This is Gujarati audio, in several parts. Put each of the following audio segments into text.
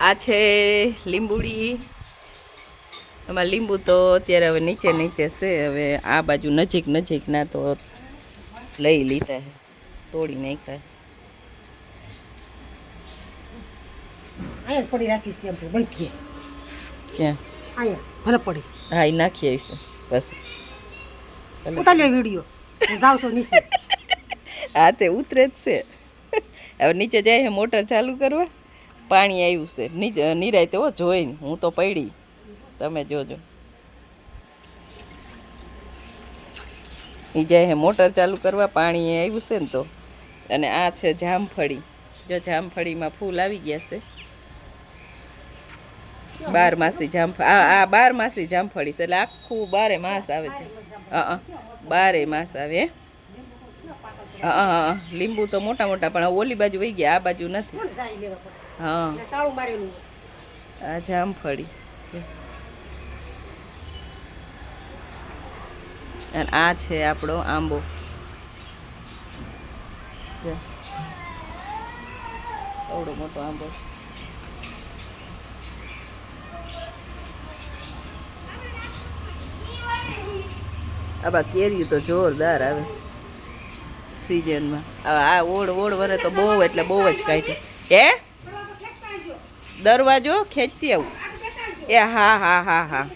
આ છે લીંબુડી. એમાં લીંબુ તો અત્યારે હવે નીચે નીચે છે હવે આ બાજુ નજીક નજીકના તો લઈ લીધા હે તોડી નાખ્યા અહીંયા પડી રાખી છે એમ તો ક્યાં? અહીંયા ભલે પડી. હા એ નાખી આવીશું પછી ઉતાર્યો વીડિયો. જાઉં નીચે. હા તે ઉતરે જ છે. હવે નીચે જાય મોટર ચાલુ કરવા. પાણી આવ્યું છે. નિરાય તેવો જોઈને. હું તો પડી. તમે જોજો. એ જાય મોટર ચાલુ કરવા, પાણી આવ્યું છે ને તો. અને આ છે જામફળી. જો જામફળીમાં ફૂલ આવી ગયા છે. બાર માસી જામફળ આ બાર માસી જામફળી છે. એટલે આખું બારે માસ આવે છે. બારે માસ આવે હે લીંબુ તો મોટા મોટા પણ ઓલી બાજુ વહી ગયા આ બાજુ નથી. હા. આ જામફળી. અને આ છે આપણો આંબો. જો. મોટો આંબો. આ બા કેરીયું તો જોરદાર આવે છે. સિઝનમાં આ ઓળ ઓળ વરે તો બહુ એટલે બહુ જ કાઢી. હે? દરવાજો ખેંચતી આવું. એ હા હા હા હા.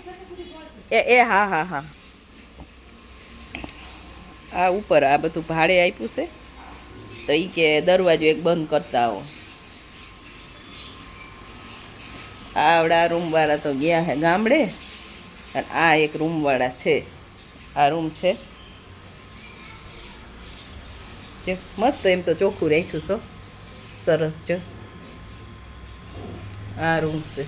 એ એ હા હા હા. આ ઉપર આ બધું ભાડે આપ્યું છે. તો એ કે દરવાજો એક બંધ કરતા આવો. આવડા રૂમવાળા તો ગયા હે ગામડે. અને આ એક રૂમવાળા છે. આ રૂમ છે. જો મસ્ત એમ તો ચોખ્ખું રાખ્યું છો સરસ જો આ રૂમ છે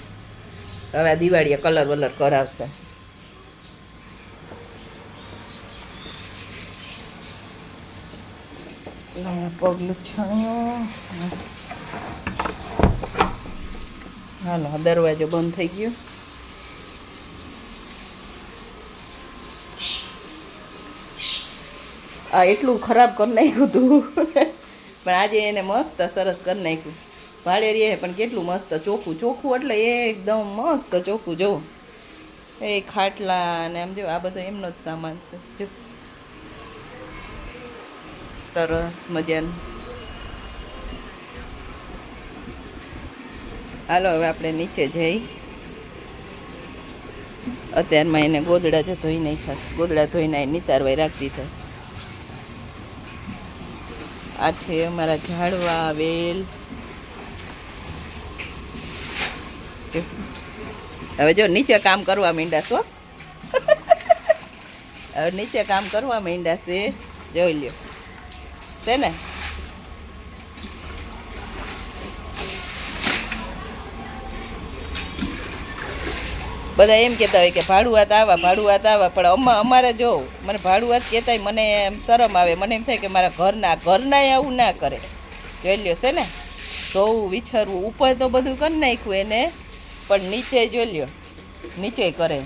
હવે આ દિવાળીએ કલર વલર કરાવશે પગલું છાણ્યું હાલો દરવાજો બંધ થઈ ગયો એટલું ખરાબ કરી નાખ્યું હતું પણ આજે એને મસ્ત સરસ કરી નાખ્યું. ભાડે રહે પણ કેટલું મસ્ત ચોખ્ખું. ચોખ્ખું એટલે એકદમ મસ્ત ચોખ્ખું, જો. એ ખાટલા અને આમ જો, આ બધો એમનો જ સામાન છે, જો. સરસ મજાનું. હાલો, હવે આપણે નીચે જઈ. અત્યારમાં એને ગોદડા જો ધોઈ નાખ્યા ગોદડા ધોઈને નિતારવાય રાખતી દીધા આ છે અમારા ઝાડવા, વેલ. હવે જો નીચે કામ કરવા માંડ્યા હવે નીચે કામ કરવા માંડ્યા જોઈ લ્યો. છે ને? બધા એમ કહેતા હોય કે ભાડુઆત આવા ભાડુઆત આવા, પણ અમા, અમારે જો, મને ભાડુઆત કહેતાય મને એમ શરમ આવે, મને એમ થાય કે મારા ઘરના ઘરના આવું ના કરે. જોઈ લ્યો છે ને જોવું વિચારવું, ઉપર તો બધું કરી નાખ્યું એને, પણ નીચે જોઈ લ્યો નીચે કરે.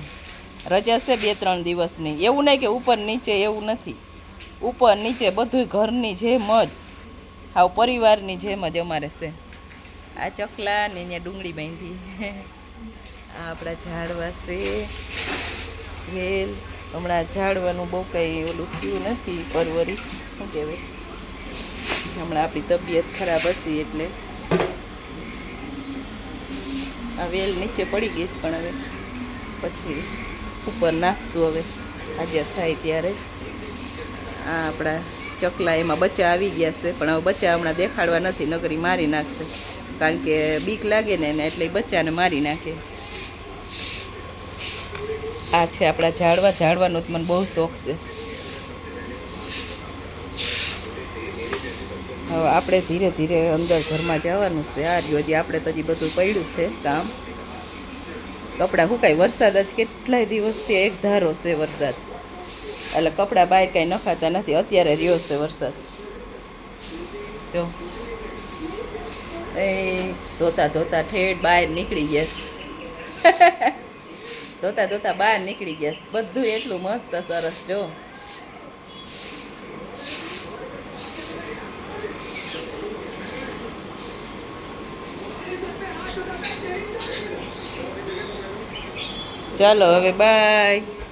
રજા છે બે ત્રણ દિવસની. એવું નહીં કે ઉપર નીચે એવું નથી. ઉપર નીચે બધું ઘરની જેમ જ. હાવ પરિવારની જેમ જ અમારે છે. આ ચકલા ને અહીંયા ડુંગળી બાંધી. આ આપણા ઝાડવા છે વેલ હમણાં ઝાડવાનું બહુ કંઈ ઓલું થયું નથી પરવરિશ, શું કહેવાય? હમણાં આપણી તબિયત ખરાબ હતી એટલે. આ વેલ નીચે પડી ગઈ પણ હવે પછી ઉપર નાખશું હવે. આજે થાય ત્યારે. આ આપણા ચકલા એમાં બચ્ચા આવી ગયા છે, પણ હવે બચ્ચા હમણાં દેખાડવા નથી નગરી મારી નાખશે. કારણ કે બીક લાગે ને એટલે બચ્ચાને મારી નાખે. આ છે આપણા ઝાડવા. ઝાડવાનો તો મને બહુ શોખ છે. હવે આપણે ધીરે ધીરે અંદર ઘરમાં જવાનું છે. આ રહ્યો આપણે તો હજી બધું પડ્યું છે કામ. કપડાં સુકાય વરસાદ જ કેટલાય દિવસથી એક ધારો છે વરસાદ. એટલે કપડાં બહાર કાંઈ નખાતા નથી. અત્યારે રહ્યો છે વરસાદ. જો. એ ધોતા ધોતા ઠેઠ બહાર નીકળી ગયા. ધોતા ધોતા બહાર નીકળી ગયા. બધું એટલું મસ્ત સરસ જો. ચાલો હવે બાય